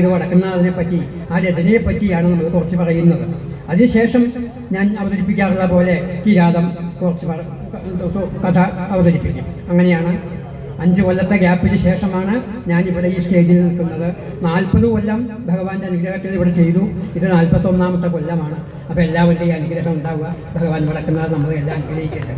ഇത് വടക്കുന്നതിനെ പറ്റി ആ രചനയെ പറ്റിയാണ് നമ്മൾ കുറച്ച് പറയുന്നത്. അതിനുശേഷം ഞാൻ അവതരിപ്പിക്കാറുള്ള പോലെ കിരാതം കുറച്ച് കഥ അവതരിപ്പിക്കും. അങ്ങനെയാണ് അഞ്ച് കൊല്ലത്തെ ഗ്യാപ്പിന് ശേഷമാണ് ഞാൻ ഇവിടെ ഈ സ്റ്റേജിൽ നിൽക്കുന്നത്. നാൽപ്പത് കൊല്ലം ഭഗവാന്റെ അനുഗ്രഹത്തിൽ ഇവിടെ ചെയ്തു. ഇത് നാൽപ്പത്തൊന്നാമത്തെ കൊല്ലമാണ്. അപ്പോൾ എല്ലാവരുടെയും അനുഗ്രഹം ഉണ്ടാവുക. ഭഗവാൻ വടക്കുന്നത് നമ്മൾ എല്ലാം അനുഗ്രഹിക്കട്ടെ.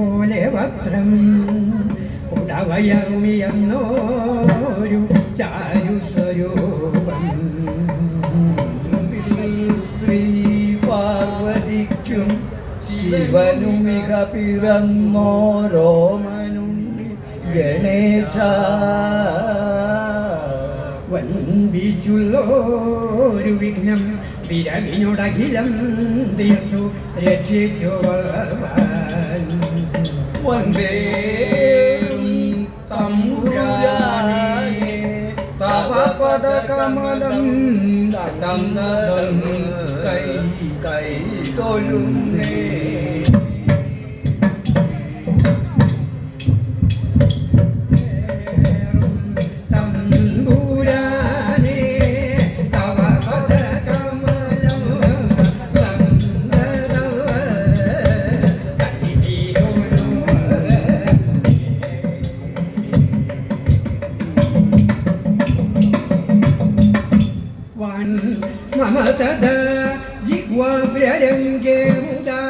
പോലെ വക്രം ഉടവയറുമിയെന്നോരു ചാരു സ്വരൂപം ശ്രീ പാർവതിക്കും ശിവനുമിക പിറന്നോരോമനുണ്ണി ഗണേശ വൻപിച്ചുള്ളോരു വിഘ്നം വിരവിനോടഖിലം തീർത്തു രക്ഷിച്ചു ഭഗവാൻ. വന്ദേ തമ്പുരാനെ തവ പദകമലം സന്നദ്ധം കൈ കൈ തമ്പുരാനേ, വൻ മമ സദാ ജിഹ്വാഗ്രരംഗേ മുദാ